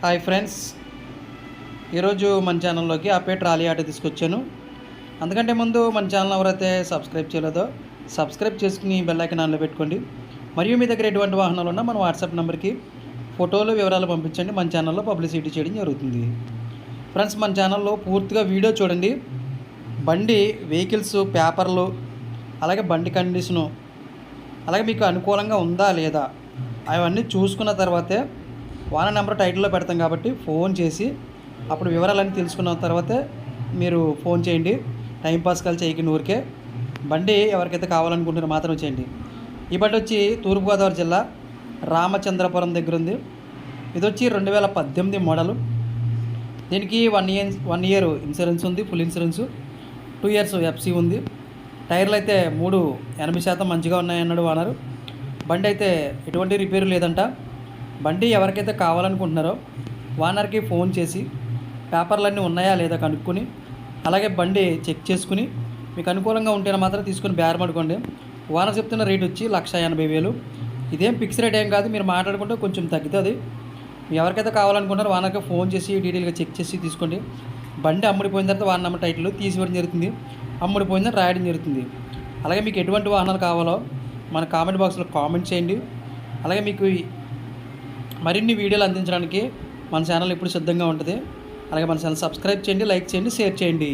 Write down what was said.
Hi friends. ఈరోజు మన ఛానల్లోకి అప్పే రాలి ఆటో తీసుకొచ్చాను. అందుకంటే ముందు మన ఛానల్ ఎవరైతే సబ్స్క్రైబ్ చేయలేదో సబ్స్క్రైబ్ చేసుకుని బెల్ ఆన్లో పెట్టుకోండి. మరియు మీ దగ్గర ఎటువంటి వాహనాలు ఉన్నా మన వాట్సాప్ నెంబర్కి ఫోటోలు వివరాలు పంపించండి. మన ఛానల్లో పబ్లిసిటీ చేయడం జరుగుతుంది. ఫ్రెండ్స్ మన ఛానల్లో పూర్తిగా వీడియో చూడండి. బండి వెహికల్స్ పేపర్లు అలాగే బండి కండిషను అలాగే మీకు అనుకూలంగా ఉందా లేదా అవన్నీ చూసుకున్న తర్వాతే వాన నెంబర్ టైటిల్లో పెడతాం కాబట్టి ఫోన్ చేసి అప్పుడు వివరాలన్నీ తెలుసుకున్న తర్వాతే మీరు ఫోన్ చేయండి. టైంపాస్ కాల్ చేయకండి ఊరికే. బండి ఎవరికైతే కావాలనుకుంటున్నారో మాత్రం చేయండి. ఈ బండి వచ్చి తూర్పుగోదావరి జిల్లా రామచంద్రపురం దగ్గర ఉంది ఇది వచ్చి రెండు వేల పద్దెనిమిది మోడలు. దీనికి one year one year insurance ఉంది full insurance. Two years FC ఉంది. టైర్లు అయితే మూడు ఎనభై శాతం మంచిగా ఉన్నాయన్నాడు వానరు బండి అయితే ఎటువంటి రిపేర్ లేదంట. బండి ఎవరికైతే కావాలనుకుంటున్నారో ఓనర్కి ఫోన్ చేసి పేపర్లన్నీ ఉన్నాయా లేదా కనుక్కొని అలాగే బండి చెక్ చేసుకుని మీకు అనుకూలంగా ఉంటేనే మాత్రం తీసుకుని బేరం పడుకోండి ఓనర్ చెప్తున్న రేట్ వచ్చి లక్ష ఎనభై వేలు. ఇదేం ఫిక్స్ రేట్ ఏం కాదు మీరు మాట్లాడుకుంటే కొంచెం తగ్గుతుంది. మీరు ఎవరికైతే కావాలనుకుంటారో ఓనర్కి ఫోన్ చేసి డీటెయిల్గా చెక్ చేసి తీసుకోండి. బండి అమ్ముడిపోయిన తర్వాత వాహనం నెంబర్ టైటిల్ తీసివ్వడం జరుగుతుంది. అమ్ముడిపోయిందని రాయడం జరుగుతుంది. అలాగే మీకు ఎటువంటి వాహనాలు కావాలో మన కామెంట్ బాక్స్లో కామెంట్ చేయండి. అలాగే మీకు మరిన్ని వీడియోలు అందించడానికి మన ఛానల్ ఇప్పుడు సిద్ధంగా ఉంటుంది. అలాగే మన ఛానల్ సబ్స్క్రైబ్ చేయండి లైక్ చేయండి షేర్ చేయండి.